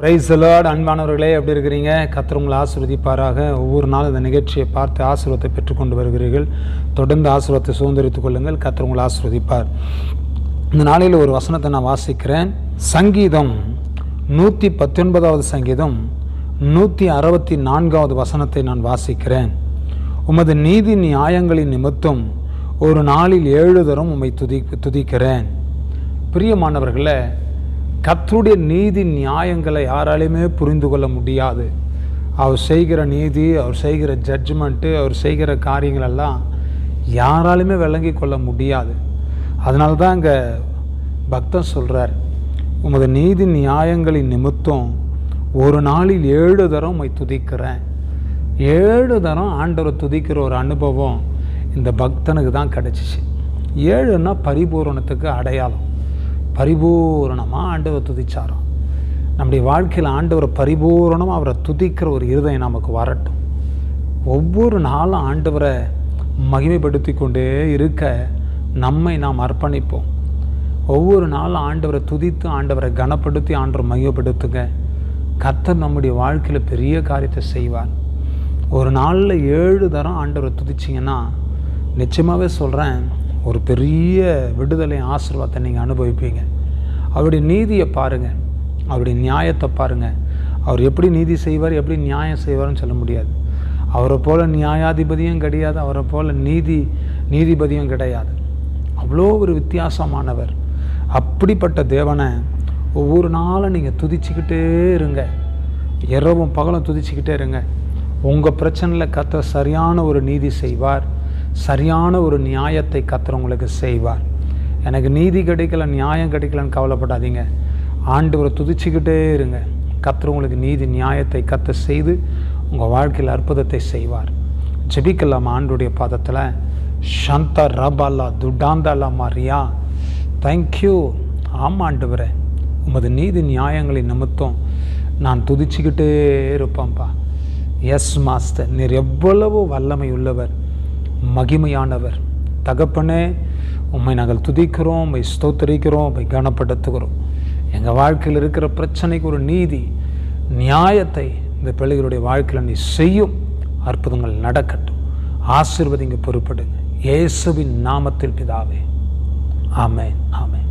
Price Lord அன்பானவர்களே எப்படி இருக்கிறீங்க? கர்த்தர் உங்களை ஒவ்வொரு நாளும் இந்த நிகழ்ச்சியை பார்த்து ஆசீர்வாதத்தை பெற்றுக்கொண்டு வருகிறீர்கள். தொடர்ந்து ஆசீர்வாதத்தை சுதந்திரித்துக் கொள்ளுங்கள். கர்த்தர் உங்களை இந்த நாளில் ஒரு வசனத்தை நான் வாசிக்கிறேன். சங்கீதம் நூற்றி பத்தொன்பதாவது சங்கீதம் நூற்றி அறுபத்தி நான்காவது வசனத்தை நான் வாசிக்கிறேன். உமது நீதி நியாயங்களின் நிமித்தம் ஒரு நாளில் ஏழு தரம் உம்மை துதி துதிக்கிறேன். பிரியமானவர்களை கத்தருடைய நீதி நியாயங்களை யாராலையுமே புரிந்து கொள்ள முடியாது. அவர் செய்கிற நீதி அவர் செய்கிற ஜட்ஜ்மெண்ட்டு அவர் செய்கிற காரியங்களெல்லாம் யாராலுமே விளங்கி கொள்ள முடியாது. அதனால தான் இங்கே பக்தன் சொல்கிறார் உமது நீதி நியாயங்களின் நிமித்தம் ஒரு நாளில் ஏழு தரம் உம்மை துதிக்கிறேன். ஏழு தரம் ஆண்டவரை துதிக்கிற ஒரு அனுபவம் இந்த பக்தனுக்கு தான் கிடச்சிச்சு. ஏழுன்னா பரிபூரணத்துக்கு அடையாளம். பரிபூரணமாக ஆண்டவர் துதிச்சாராம். நம்முடைய வாழ்க்கையில் ஆண்டவரை பரிபூரணமாக அவரை துதிக்கிற ஒரு இருதயம் நமக்கு வரட்டும். ஒவ்வொரு நாளும் ஆண்டவரை மகிமைப்படுத்தி கொண்டே இருக்க நம்மை நாம் அர்ப்பணிப்போம். ஒவ்வொரு நாளும் ஆண்டவரை துதித்து ஆண்டவரை கனப்படுத்தி ஆண்டவரை மகிமைப்படுத்துங்க. கர்த்தர் நம்முடைய வாழ்க்கையில் பெரிய காரியத்தை செய்வார். ஒரு நாளில் ஏழு தரம் ஆண்டவரை துதிச்சிங்கன்னா நிச்சயமாகவே சொல்கிறேன் ஒரு பெரிய விடுதலை ஆசீர்வாதத்தை நீங்கள் அனுபவிப்பீங்க. அவருடைய நீதியை பாருங்கள் அவருடைய நியாயத்தை பாருங்கள் அவர் எப்படி நீதி செய்வார் எப்படி நியாயம் செய்வார்னு சொல்ல முடியாது. அவரை போல் நியாயாதிபதியும் கிடையாது அவரை போல் நீதி நீதிபதியும் கிடையாது. அவ்வளோ ஒரு வித்தியாசமானவர். அப்படிப்பட்ட தேவனை ஒவ்வொரு நாளும் நீங்கள் துதிச்சுக்கிட்டே இருங்க. இரவும் பகலும் துதிச்சுக்கிட்டே இருங்க. உங்கள் பிரச்சனையில் கத்த சரியான ஒரு நீதி செய்வார். சரியான ஒரு நியாயத்தை கத்தர் உங்களுக்கு செய்வார். எனக்கு நீதி கிடைக்கல நியாயம் கிடைக்கலன்னு கவலைப்படாதீங்க. ஆண்டவரை துதிச்சுக்கிட்டே இருங்க. கத்தர் உங்களுக்கு நீதி நியாயத்தை கத்த செய்து உங்கள் வாழ்க்கையில் அற்புதத்தை செய்வார். ஜெபிக்கலாம் ஆண்டுடைய பாதத்தில். சந்த ரபாலா துடாந்தாலா மாரியா. தேங்க்யூ ஆமாம் ஆண்டவரே. உமது நீதி நியாயங்களின் நிமித்தம் நான் துதிச்சுக்கிட்டே இருப்பேன்ப்பா எஸ் மாஸ்டர் நீர் எவ்வளவு வல்லமை உள்ளவர். மகிமையானவர். தகப்பனே உம்மை நாங்கள் துதிக்கிறோம் உம்மை ஸ்தோத்தரிக்கிறோம் உம்மை கனப்படுத்துகிறோம். எங்கள் வாழ்க்கையில் இருக்கிற பிரச்சனைக்கு ஒரு நீதி நியாயத்தை இந்த பிள்ளைகளுடைய வாழ்க்கையில் நீ செய்யும் அற்புதங்கள் நடக்கட்டும். ஆசீர்வதிங்க பொறுப்படுங்க. இயேசுவின் நாமத்தில் பிதாவே. ஆமேன் ஆமேன்.